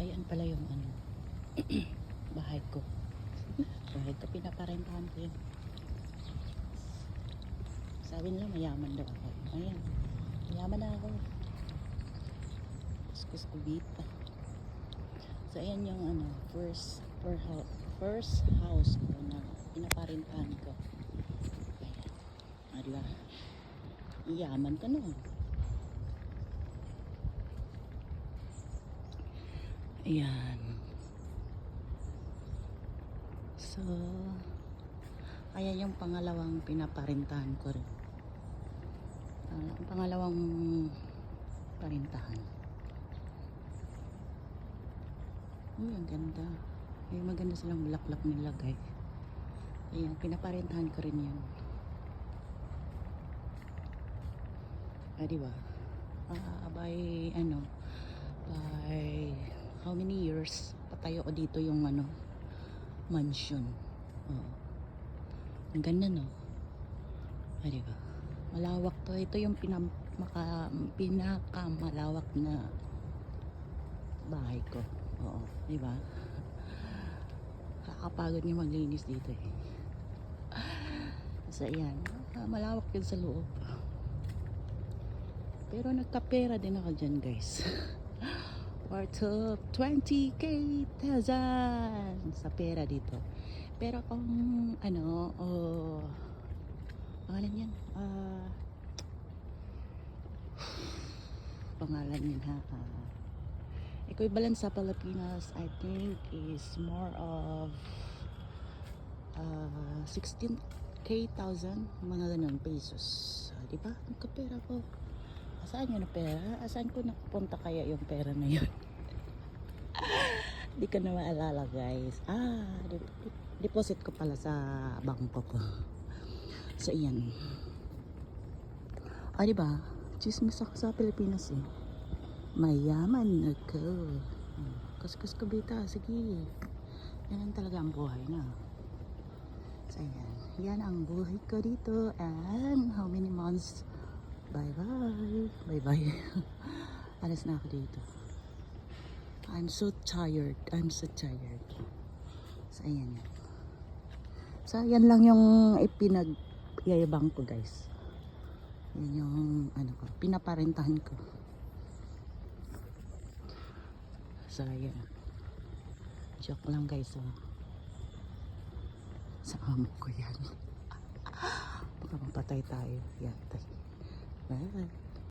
Ayan pala yung ano, bahay ko. bahay ko, pinaparentahan ko yun. Sabi nila mayaman daw ako. Ayan, mayaman na ako. Kuskus kubita. So ayan yung ano, first, house, first house ko na pinaparentahan ko. Ayan. Ah, di ba? Iyaman ka no. Ayan. So, ayan yung pangalawang pinaparintahan ko rin. Ah, ang pangalawang parintahan. Uy, ang ganda. Ay, maganda silang bulaklak nilagay. Ayan, pinaparintahan ko rin yan. Ah, di ba? Ah, by, ano, by how many years patayo ko dito yung ano mansion? Oo. ang ganda no? Ah, diba malawak to. Ito yung pinam, maka, pinakamalawak na bahay ko. Oo diba kakapagod niya maglinis dito eh. So ayan. Ah, malawak yun sa loob. Pero nagkapera din ako dyan guys worth of 20k thousand sa pera dito. Pero kung ano, oh, pangalan yan, ah, pangalan yan ha, ah, equivalent sa Pilipinas, I think is more of uh, 16k thousand, mga ganun pesos. Ah, di ba? Nagkapera ko. Saan yun ang pera? Saan ko napunta kaya yung pera na yun? Di ko na maalala guys. Ah, dep- dep- deposit ko pala sa bangko ko. So, iyan. Ah, di ba? Chismis ako sa Pilipinas eh. Mayaman ako. Kuskus ko bita. Sige. Yan talaga ang buhay na. So, ayan. Yan ang buhay ko dito. And how many months Bye-bye. Bye-bye. Alas na ako dito. I'm so tired. I'm so tired. So, ayan yan. So, yan lang yung ipinag-yayabang ko, guys. Yan yung, ano ko, pinaparentahan ko. So, ayan. Joke lang, guys. Oh. Sa amo ko yan. Baka mapatay tayo. Yan, tayo. Bye.